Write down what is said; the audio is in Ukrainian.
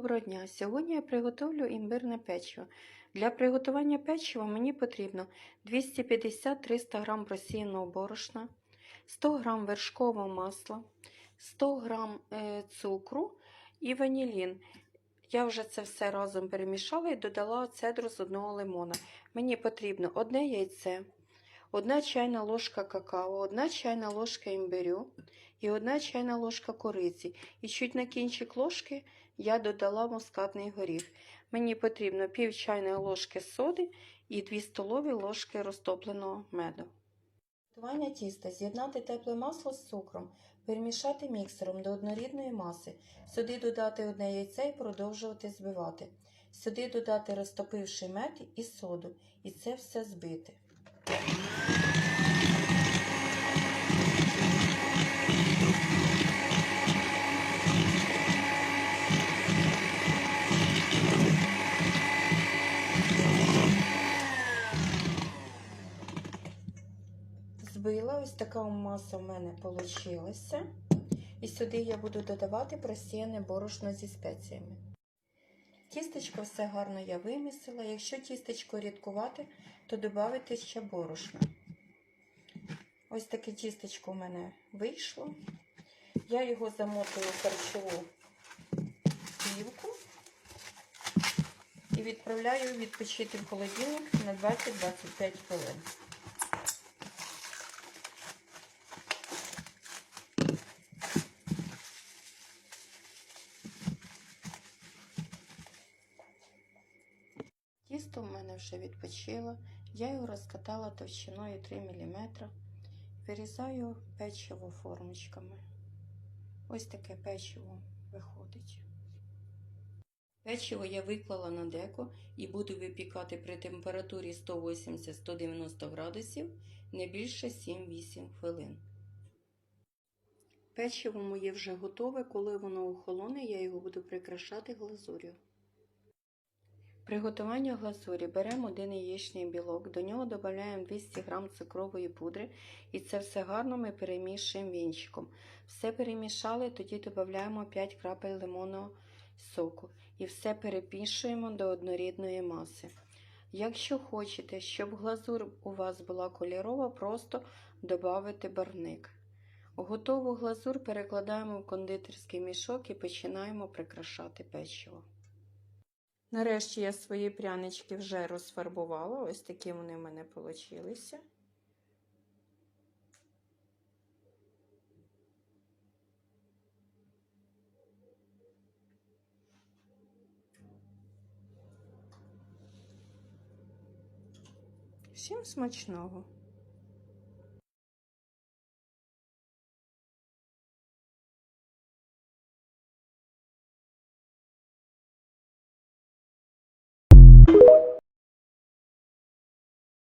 доброго дня! Сьогодні я приготовлю імбирне печиво. Для приготування печива мені потрібно 250-300 г просіяного борошна, 100 г вершкового масла, 100 г е, цукру і ванілін. Я вже це все разом перемішала і додала цедру з одного лимона. Мені потрібно одне яйце, одна чайна ложка какао, одна чайна ложка імбирю і одна чайна ложка кориці. І чуть на кінчик ложки я додала мускатний горіх. Мені потрібно пів чайної ложки соди і 2 столові ложки розтопленого меду. Готування тіста з'єднати тепле масло з цукром, перемішати міксером до однорідної маси, сюди додати одне яйце і продовжувати збивати. Сюди додати розтопивший мед і соду, і це все збити. Збила, ось така маса в мене вийшла. І сюди я буду додавати просіяне борошно зі спеціями. Тістечко все гарно я вимісила. Якщо тістечко рідкувати, то додати ще борошна. Ось таке тістечко в мене вийшло. Я його замотую в харчову плівку і відправляю відпочити в холодильник на 20-25 хвилин. Тісто в мене вже відпочило, я його розкатала товщиною 3 мм, вирізаю печиво формочками. Ось таке печиво виходить. Печиво я виклала на деко і буду випікати при температурі 180-190 градусів не більше 7-8 хвилин. Печиво моє вже готове, коли воно охолоне, я його буду прикрашати глазур'ю. Приготування глазурі беремо один яєчний білок, до нього додаємо 200 г цукрової пудри і це все гарно ми перемішуємо вінчиком. Все перемішали, тоді додаємо 5 крапель лимонного соку і все перемішуємо до однорідної маси. Якщо хочете, щоб глазур у вас була кольорова, просто додавайте барвник. Готову глазур перекладаємо в кондитерський мішок і починаємо прикрашати печиво. Нарешті я свої прянички вже розфарбувала. Ось такі вони в мене вийшли. Всім смачного!